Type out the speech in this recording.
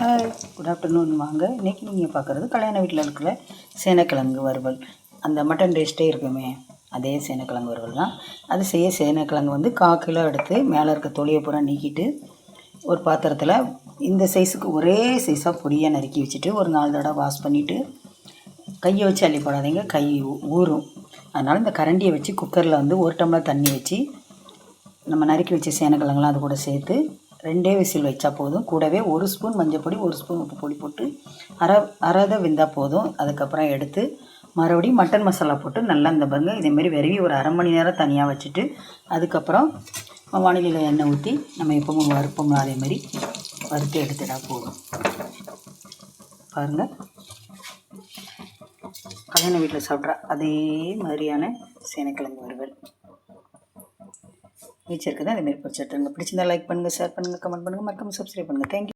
Hi good afternoon வாங்க. இன்றைக்கி நீங்கள் பார்க்குறது கல்யாண வீட்டில் இருக்கிற சேனக்கிழங்கு வறுவல். அந்த மட்டன் டேஸ்ட்டே இருக்குமே அதே சேனக்கிழங்கு வறுவல் தான். அது செய்ய சேனக்கிழங்கு வந்து கால் கிலோ எடுத்து மேலே இருக்க தொழியை பூரா நீக்கிட்டு ஒரு பாத்திரத்தில் இந்த சைஸுக்கு ஒரே சைஸாக பொடியாக நறுக்கி வச்சுட்டு ஒரு நாலு தடவை வாஷ் பண்ணிவிட்டு கையை வச்சு அள்ளி போடாதீங்க. கை ஊறும். அதனால் இந்த கரண்டியை வச்சு குக்கரில் வந்து ஒரு டம்ளர் தண்ணி வச்சு நம்ம நறுக்கி வச்ச சேனக்கிழங்குலாம் அது கூட சேர்த்து ரெண்டே விசில் வச்சா போதும். கூடவே ஒரு ஸ்பூன் மஞ்சள் பொடி ஒரு ஸ்பூன் உப்பு பொடி போட்டு அரை அரைத வெந்தால் போதும். அதுக்கப்புறம் எடுத்து மறுபடியும் மட்டன் மசாலா போட்டு நல்லா இந்த பாருங்க இதேமாரி விரவி ஒரு அரை மணி நேரம் தனியாக வச்சுட்டு அதுக்கப்புறம் வானிலையில் எண்ணெய் ஊற்றி நம்ம எப்பவும் வறுப்போம் அதேமாரி வறுத்து எடுத்துட்டா போதும். பாருங்கள் கல்யாண வீட்டில் சாப்பிட்ற அதே மாதிரியான சேனக்கிழங்கு வறுவல். வச்சிருக்குது அதேமாரி பிடிச்சிட்டுருங்க பிடிச்சிருந்தா லைக் பண்ணுங்கள் ஷேர் பண்ணுங்கள் கமெண்ட் பண்ணுங்கள் மறக்காமல் சப்ஸ்கிரைப் பண்ணுங்கள் தேங்க்யூ